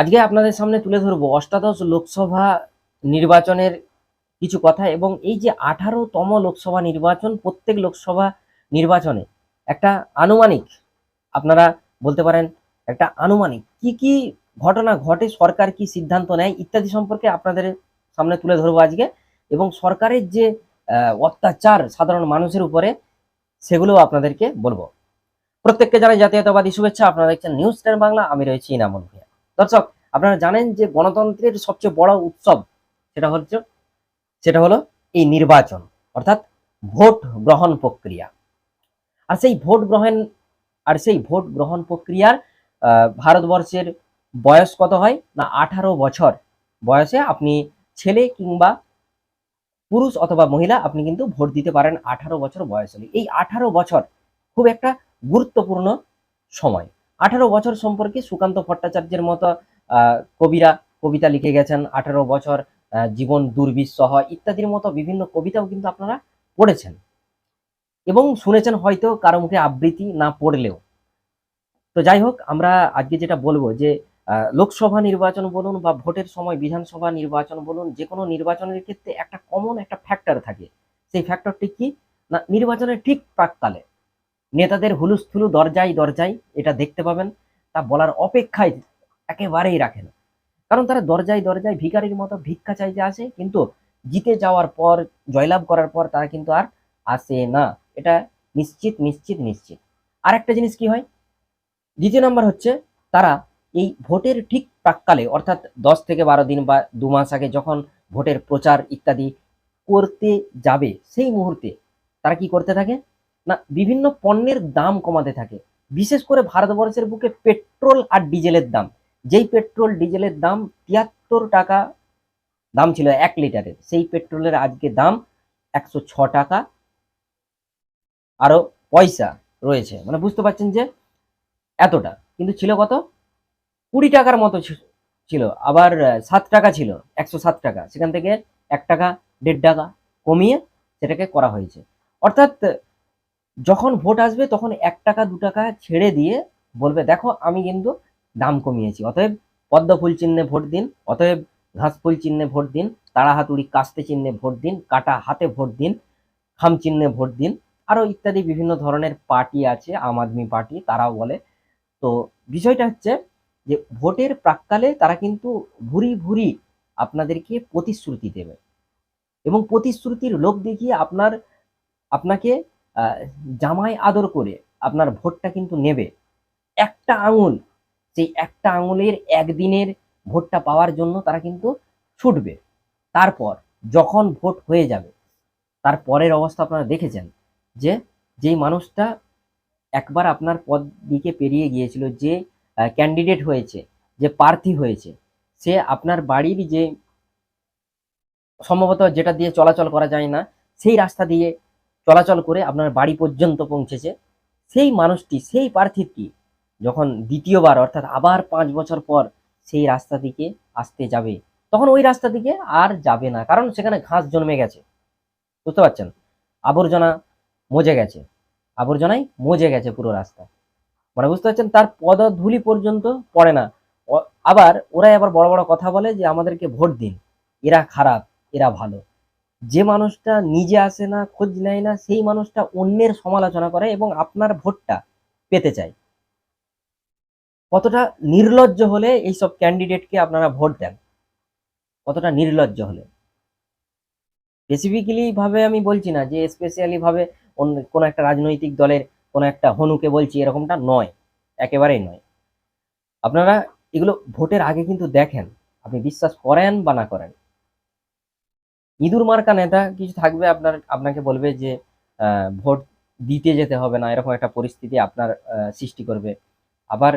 আজকে আপনাদের সামনে তুলে ধরবো অষ্টাদশ লোকসভা নির্বাচনের কিছু কথা এবং এই যে আঠারোতম লোকসভা নির্বাচন, প্রত্যেক লোকসভা নির্বাচনে একটা আনুমানিক, আপনারা বলতে পারেন একটা আনুমানিক কি কি ঘটনা ঘটে, সরকার কি সিদ্ধান্ত নেয় ইত্যাদি সম্পর্কে আপনাদের সামনে তুলে ধরবো আজকে এবং সরকারের যে অত্যাচার সাধারণ মানুষের উপরে সেগুলো আপনাদেরকে বলব। প্রত্যেককে জানাই জাতীয়তাবাদী শুভেচ্ছা, আপনারা দেখছেন নিউজ টেন বাংলা, আমি রয়েছি ইনামুল ভূঁইয়া। দর্শক, আপনারা জানেন যে গণতন্ত্রের সবচেয়ে বড় উৎসব সেটা হচ্ছে, সেটা হলো এই নির্বাচন, অর্থাৎ ভোট গ্রহণ প্রক্রিয়া। আর সেই ভোট গ্রহণ, আর সেই ভোট গ্রহণ প্রক্রিয়ার ভারতবর্ষের বয়স কত হয়? না, আঠারো বছর বয়সে আপনি ছেলে কিংবা পুরুষ অথবা মহিলা আপনি কিন্তু ভোট দিতে পারেন আঠারো বছর বয়স হলে। এই আঠারো বছর খুব একটা গুরুত্বপূর্ণ সময়। আঠারো বছর সম্পর্কে সুকান্ত ভট্টাচার্যের মতো কবিরা কবিতা লিখে গেছেন। আঠারো বছর জীবন দুর্বিষহ ইত্যাদির মতো বিভিন্ন কবিতাও কিন্তু আপনারা পড়েছেন। এবং শুনেছেন হয়তো কারও মুখে আবৃত্তি না পড়লেও। তো যাই হোক, আমরা আজকে যেটা বলব যে লোকসভা নির্বাচন বলুন বা ভোটের সময় বিধানসভা নির্বাচন বলুন, যে কোনো নির্বাচনের ক্ষেত্রে একটা কমন একটা ফ্যাক্টর থাকে। সেই ফ্যাক্টরটি কি? না, নির্বাচনের ঠিক প্রাককালে নেতাদের হুলুস্থুলু দরজায় দরজায় এটা দেখতে পাবেন, তা বলার অপেক্ষায় একেবারেই রাখে না। কারণ তারা দরজায় দরজায় ভিখারির মতো ভিক্ষা চাইতে আসে, কিন্তু জিতে যাওয়ার পর, জয়লাভ করার পর তারা কিন্তু আর আসে না। এটা নিশ্চিত নিশ্চিত নিশ্চিত। আর একটা জিনিস কি হয়? দ্বিতীয় নাম্বার হচ্ছে তারা এই ভোটের ঠিক প্রাককালে, অর্থাৎ দশ থেকে বারো দিন বা দু মাস আগে যখন ভোটের প্রচার ইত্যাদি করতে যাবে, সেই মুহূর্তে তারা কি করতে থাকে? না, বিভিন্ন পণ্যের দাম কমাতে থাকে। বিশেষ করে ভারতবর্ষের বুকে পেট্রোল আর ডিজেলের দাম। যেই পেট্রোল, ডিজেলের দাম তিয়াত্তর টাকা, দাম ছিল এক লিটারের। সেই পেট্রোলের আজকে দাম একশো ছ টাকা, আরও পয়সা রয়েছে। মানে বুঝতে পারছেন যে এতটা। কিন্তু ছিল কত? কুড়ি টাকার মতো ছিল। আবার সাত টাকা ছিল, একশো সাত টাকা। সেখান থেকে এক টাকা, দেড় টাকা কমিয়ে সেটাকে করা হয়েছে। অর্থাৎ যখন ভোট আসবে তখন এক টাকা, দু টাকা ছেড়ে দিয়ে বলবে, দেখো, আমি কিন্তু দাম কমিয়েছি। অতএব পদ্ম ফুল চিহ্নে ভোট দিন, অতএব ঘাস ফুল চিহ্নে ভোট দিন, তাড়াহাতুড়ি কাস্তে চিহ্নে ভোট দিন, কাটা হাতে ভোট দিন, খাম চিহ্নে ভোট দিন। আরও ইত্যাদি বিভিন্ন ধরনের পার্টি আছে, আম আদমি পার্টি, তারাও বলে। তো বিষয়টা হচ্ছে যে, ভোটের প্রাককালে তারা কিন্তু ভুরি ভুরি আপনাদেরকে প্রতিশ্রুতি দেবে। এবং প্রতিশ্রুতির লোক দেখিয়ে আপনার, আপনাকে জামাই আদর করে আপনার ভোটটা কিন্তু নেবে। একটা আঙুল, সেই একটা আঙুলের একদিনের ভোটটা পাওয়ার জন্য তারা কিন্তু ছুটবে। তারপর যখন ভোট হয়ে যাবে, তার পরের অবস্থা আপনারা দেখেছেন যে যেই মানুষটা একবার আপনার পদ দিকে পেরিয়ে গিয়েছিল, যে ক্যান্ডিডেট হয়েছে, যে প্রার্থী হয়েছে, সে আপনার বাড়ির যে সম্ভবত যেটা দিয়ে চলাচল করা যায় না, সেই রাস্তা দিয়ে চলাচল করে আপনার বাড়ি পর্যন্ত পৌঁছেছে। সেই মানুষটি, সেই প্রার্থীটি যখন দ্বিতীয়বার অর্থাৎ আবার পাঁচ বছর পর সেই রাস্তা দিকে আসতে যাবে, তখন ওই রাস্তা দিকে আর যাবে না, কারণ সেখানে ঘাস জন্মে গেছে। বুঝতে পারছেন? আবর্জনা মজে গেছে। আবর্জনায় মজে গেছে পুরো রাস্তা। মানে বুঝতে পারছেন? তার পদধূলি পর্যন্ত পড়ে না। আবার ওরাই আবার বড় বড় কথা বলে যে, আমাদেরকে ভোট দিন। এরা খারাপ, এরা ভালো। যে মানুষটা নিজে আসে না, খোঁজ নেয় না, সেই মানুষটা অন্যের সমালোচনা করে এবং আপনার ভোটটা পেতে চায়। কতটা নির্লজ্জ হলে এইসব ক্যান্ডিডেটকে আপনারা ভোট দেন? কতটা নির্লজ্জ হলে? স্পেসিফিক্যালি ভাবে আমি বলছি না যে স্পেশালি ভাবে অন্য কোনো একটা রাজনৈতিক দলের কোনো একটা হনুকে বলছি, এরকমটা নয়। একেবারেই নয়। আপনারা এগুলো ভোটের আগে কিন্তু দেখেন, আপনি বিশ্বাস করেন বা না করেন। ইঁদুর মার্কা নেতা কিছু থাকবে, আপনার, আপনাকে বলবে যে ভোট দিতে যেতে হবে না, এরকম একটা পরিস্থিতি আপনার সৃষ্টি করবে। আবার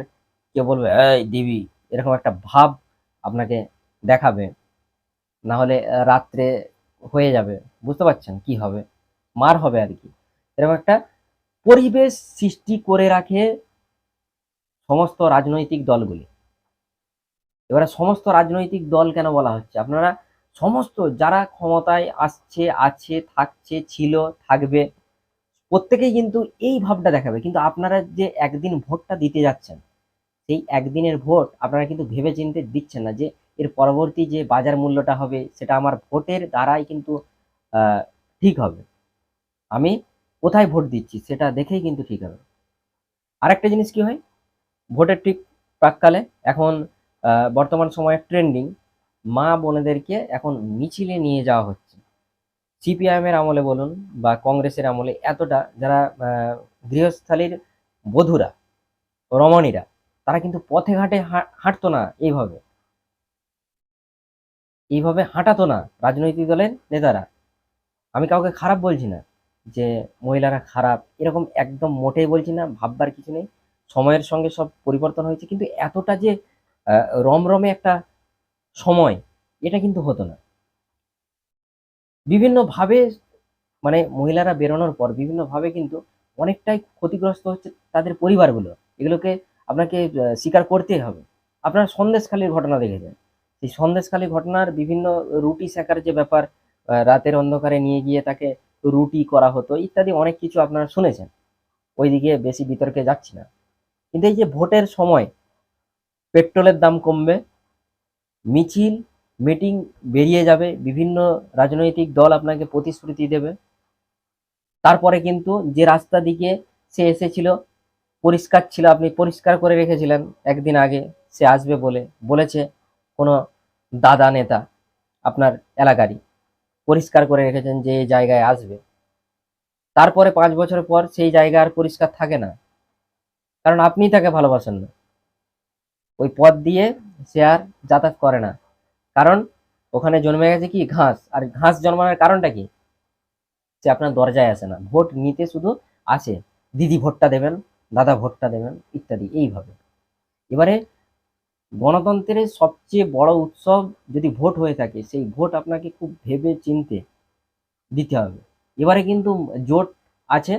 কেউ বলবে, এই দিবি, এরকম একটা ভাব আপনাকে দেখাবে না হলে রাত্রে হয়ে যাবে। বুঝতে পারছেন কি হবে? মার হবে আর কি। এরকম একটা পরিবেশ সৃষ্টি করে রাখে সমস্ত রাজনৈতিক দলগুলি। এবারে সমস্ত রাজনৈতিক দল কেন বলা হচ্ছে? আপনারা সমস্ত যারা ক্ষমতায় আসছে, আছে, থাকছে, ছিল, থাকবে, প্রত্যেকেই কিন্তু এই ভাবটা দেখাবে। কিন্তু আপনারা যে একদিন ভোটটা দিতে যাচ্ছেন, সেই একদিনের ভোট আপনারা কিন্তু ভেবে চিনতে দিচ্ছেন না যে এর পরবর্তী যে বাজার মূল্যটা হবে, সেটা আমার ভোটের দ্বারাই কিন্তু ঠিক হবে। আমি কোথায় ভোট দিচ্ছি, সেটা দেখেই কিন্তু ঠিক হবে। আরেকটা জিনিস কি হয়? ভোটের ঠিক প্রাককালে, এখন বর্তমান সময়ে ট্রেন্ডিং মা বোনেদেরকে এখন মিছিলে নিয়ে যাওয়া হচ্ছে। সিপিআইএম এর আমলে বলুন বা কংগ্রেসের আমলে এতটা যারা গৃহস্থালীর বধূরা, রমণীরা, তারা কিন্তু পথে ঘাটে হাঁটতো না এইভাবে। এইভাবে হাঁটাতো না রাজনৈতিক দলের নেতারা। আমি কাউকে খারাপ বলছি না যে মহিলারা খারাপ, এরকম একদম মোটেই বলছি না, ভাববার কিছু নেই। সময়ের সঙ্গে সব পরিবর্তন হয়েছে, কিন্তু এতটা যে রমরমে একটা সময়, এটা কিন্তু হতো না। বিভিন্নভাবে মানে মহিলারা বেরোনোর পর বিভিন্নভাবে কিন্তু অনেকটাই ক্ষতিগ্রস্ত হচ্ছে তাদের পরিবারগুলো। এগুলোকে আপনাকে স্বীকার করতেই হবে। আপনার সন্দেশখালীর ঘটনা দেখেছেন। সেই সন্দেশখালী ঘটনার বিভিন্ন রুটি শেখার যে ব্যাপার রাতের অন্ধকারে নিয়ে গিয়ে তাকে রুটি করা হতো ইত্যাদি অনেক কিছু আপনারা শুনেছেন। ওইদিকে বেশি বিতর্কে যাচ্ছি না। কিন্তু এই যে ভোটের সময়, পেট্রোলের দাম কমবে মিছিল মিটিং বেরিয়ে যাবে, বিভিন্ন রাজনৈতিক দল আপনাকে প্রতিশ্রুতি দেবে। তারপরে কিন্তু যে রাস্তা দিকে সে এসেছিল, পরিষ্কার ছিল, আপনি পরিষ্কার করে রেখেছিলেন একদিন আগে, সে আসবে বলে বলেছে কোনো দাদা নেতা আপনার এলাকারই। পরিষ্কার করে রেখেছেন যে এই জায়গায় আসবে। তারপরে পাঁচ বছর পর সেই জায়গা আর পরিষ্কার থাকে না। কারণ আপনি তাকে ভালোবাসেন না। ওই পথ দিয়ে সে আর যাতায়াত করে না। কারণ ওখানে জন্মে গেছে কি ঘাস, আর ঘাস জন্মানোর কারণটা কি? সে আপনার দরজায় আসে না। ভোট নিতে শুধু আসে। দিদি ভোটটা দেবেন, দাদা ভোটটা দেবেন, ইত্যাদি, এইভাবে। এবারে গণতন্ত্রের সবচেয়ে বড় উৎসব যদি ভোট হয়ে থাকে, সেই ভোট আপনাকে খুব ভেবে চিনতে দিতে হবে। এবারে কিন্তু জোট আছে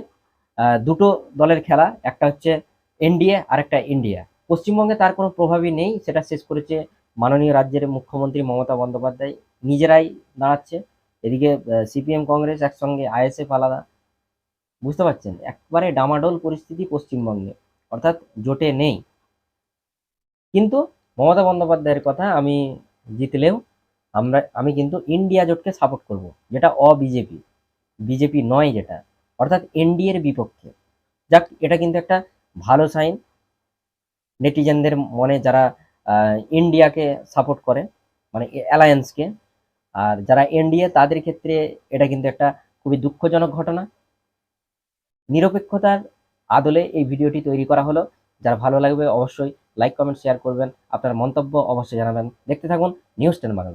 দুটো দলের খেলা, একটা হচ্ছে এনডিএ আর একটা ইন্ডিয়া পশ্চিমবঙ্গে তার কোনো প্রভাবই নেই, সেটা শেষ করেছে মাননীয় রাজ্যের মুখ্যমন্ত্রী মমতা বন্দ্যোপাধ্যায়। নিজেরাই দাঁড়াচ্ছে, এদিকে সিপিএম কংগ্রেস একসঙ্গে, আইএসএফ আলাদা। বুঝতে পারছেন? একবারে ডামাডোল পরিস্থিতি পশ্চিমবঙ্গে, অর্থাৎ জোটে নেই। কিন্তু মমতা বন্দ্যোপাধ্যায়ের কথা আমি জিতলেও আমরা, আমি কিন্তু ইন্ডিয়া জোটকে সাপোর্ট করব, যেটা অ বিজেপি বিজেপি নয় যেটা, অর্থাৎ এনডিএর বিপক্ষে। যাক, এটা কিন্তু একটা ভালো সাইন নেটিজেনদের মনে যারা ইন্ডিয়াকে সাপোর্ট করে মানে অ্যালায়েন্সকে আর যারা এনডিএ, তাদের ক্ষেত্রে এটা কিন্তু একটা খুবই দুঃখজনক ঘটনা। নিরপেক্ষতার আদলে এই ভিডিওটি তৈরি করা হলো। যারা ভালো লাগবে অবশ্যই লাইক কমেন্ট শেয়ার করবেন। আপনার মন্তব্য অবশ্যই জানাবেন। দেখতে থাকুন নিউজ টেন বাংলা।